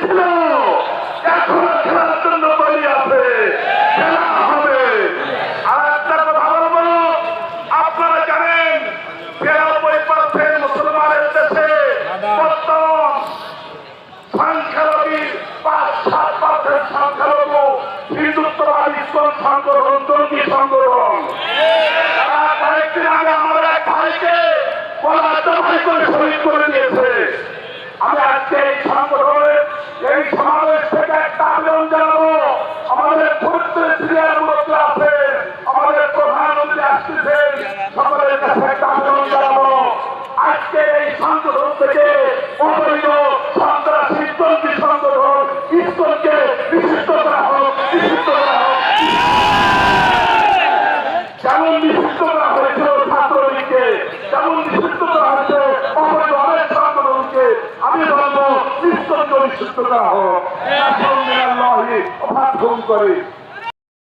ছিল। এখনও খেলার জন্য বলি আছে। খেলা হবে। আর একটা কথা বলব আপনারা জানেন বিরানব্বই পার্সেন্ট মুসলমানের দেশে বর্তমান সংখ্যালঘু পাঁচ, সাত পার্সেন্ট সংখ্যালঘু হিন্দুত্ববাদী ইসলাম সংগঠন, জঙ্গি সংগঠন? আগে আমাদের এক ভাইকে করে শহীদ করে দিয়েছে। আবেদন জানাব, আমাদের পবিত্র সিরিয়ার মধ্যে আছে, আমাদের প্রধানমন্ত্রী আসতেছেন, সকলের কাছে একটা আবেদন জানাব। আজকে এই সংগঠন থেকে অবৈধ বলবো ইস্কনকে নিষিদ্ধ করা হোক আসল মিনাল্লাহি অভাব করে